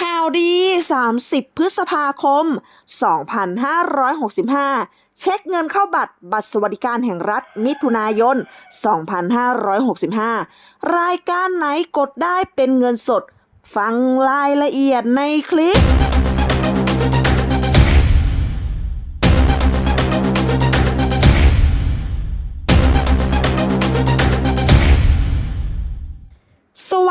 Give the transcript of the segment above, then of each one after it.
ข่าวดี 30 พฤษภาคม 2565 เช็คเงินเข้าบัตรบัตรสวัสดิการแห่งรัฐมิถุนายน 2565 รายการไหนกดได้เป็นเงินสด ฟังรายละเอียดในคลิป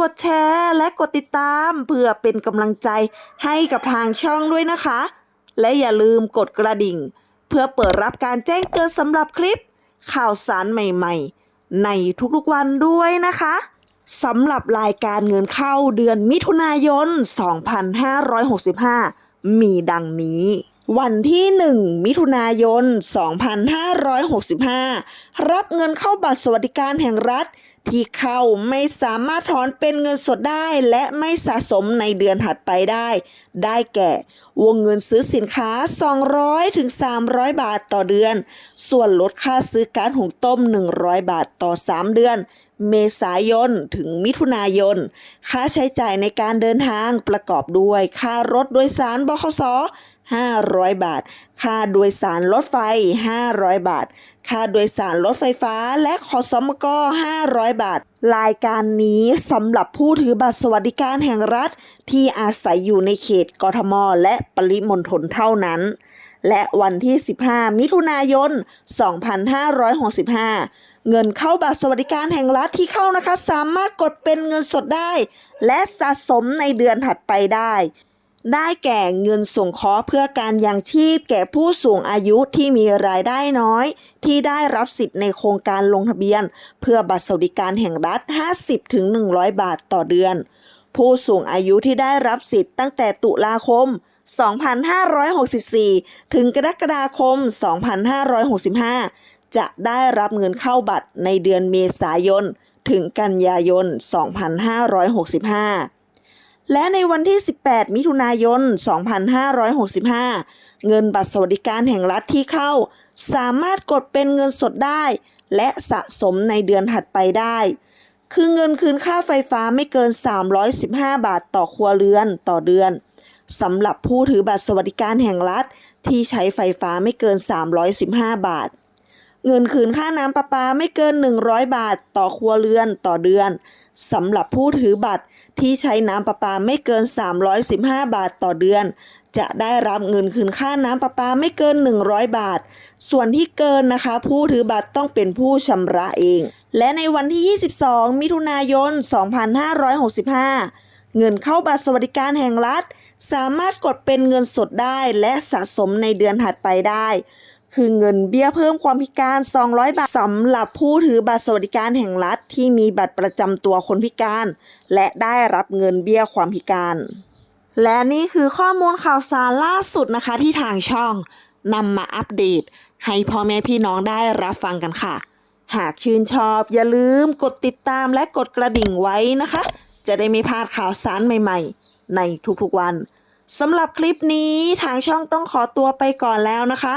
กดแชร์และกดติดตามเพื่อเป็นกำลังใจให้กับทางช่องด้วยนะคะ และอย่าลืมกดกระดิ่ง เพื่อเปิดรับการแจ้งเตือนสำหรับคลิป ข่าวสารใหม่ๆ ในทุกๆวันด้วยนะคะสำหรับรายการเงินเข้าเดือนมิถุนายน 2565 มีดังนี้วันที่ 1 มิถุนายน 2565 รับเงินเข้าบัตรสวัสดิการแห่งรัฐ ที่เข้าไม่สามารถถอนเป็นเงินสดได้และไม่สะสมในเดือนถัดไปได้ ได้แก่ วงเงินซื้อสินค้า 200ถึง300 บาทต่อเดือน ส่วนลดค่าซื้อการหุงต้ม 100 บาทต่อ 3 เดือน เมษายนถึงมิถุนายน ค่าใช้จ่ายในการเดินทางประกอบด้วย ค่ารถโดยสารบขส 500 บาท ค่าโดยสารรถไฟ 500 บาท ค่าโดยสารรถไฟฟ้าและขอสมก500 บาท รายการนี้สำหรับผู้ถือบัตรสวัสดิการแห่งรัฐ ที่อาศัยอยู่ในเขตกทม และปริมณฑลเท่านั้น และวันที่ 15 มิถุนายน 2565เงินเข้าบัตรสวัสดิการแห่งรัฐที่เข้านะคะ สามารถกดเป็นเงินสดได้ และสะสมในเดือนถัดไปได้ ได้แก่เงินส่งเคราะห์เพื่อการยังชีพ แก่ผู้สูงอายุที่มีรายได้น้อย ที่ได้รับสิทธิ์ในโครงการลงทะเบียน เพื่อบัตรสวัสดิการแห่งรัฐ 50-100 บาทต่อเดือน ผู้สูงอายุที่ได้รับสิทธิ์ตั้งแต่ตุลาคม 2564 ถึงกรกฎาคม 2565 จะได้รับเงินเข้าบัตรในเดือนเมษายน ถึงกันยายน 2565 และในวันที่ 18 มิถุนายน 2565 เงินบัตรสวัสดิการแห่งรัฐที่เข้า สามารถกดเป็นเงินสดได้ และสะสมในเดือนถัดไปได้ คือเงินคืนค่าไฟฟ้าไม่เกิน 315 บาทต่อครัวเรือนต่อเดือนสำหรับผู้ถือบัตรสวัสดิการแห่งรัฐ ที่ใช้ไฟฟ้าไม่เกิน 315 บาท เงินคืนค่าน้ำประปาไม่เกิน 100 บาทต่อครัวเรือนต่อเดือน สำหรับผู้ถือบัตรที่ใช้น้ำประปาไม่เกิน 315 บาทต่อเดือน จะได้รับเงินคืนค่าน้ำประปาไม่เกิน 100 บาท ส่วนที่เกินนะคะ ผู้ถือบัตรต้องเป็นผู้ชำระเอง และในวันที่ 22 มิถุนายน 2565 เงินเข้าบัตรสวัสดิการแห่งรัฐ สามารถกดเป็นเงินสดได้และสะสมในเดือนถัดไปได้ คือเงินเบี้ยเพิ่มความพิการ 200 บาทสำหรับผู้ถือบัตรสวัสดิการแห่งรัฐที่มีบัตรประจำตัวคนพิการ และได้รับเงินเบี้ยความพิการ และนี่คือข้อมูลข่าวสารล่าสุดนะคะที่ทางช่องนำมาอัปเดต ให้พ่อแม่พี่น้องได้รับฟังกันค่ะ หากชื่นชอบอย่าลืมกดติดตามและกดกระดิ่งไว้นะคะ จะได้ไม่พลาดข่าวสารใหม่ ๆ ในทุกๆวันสำหรับคลิปนี้ทางช่องต้องขอตัวไปก่อนแล้วนะคะ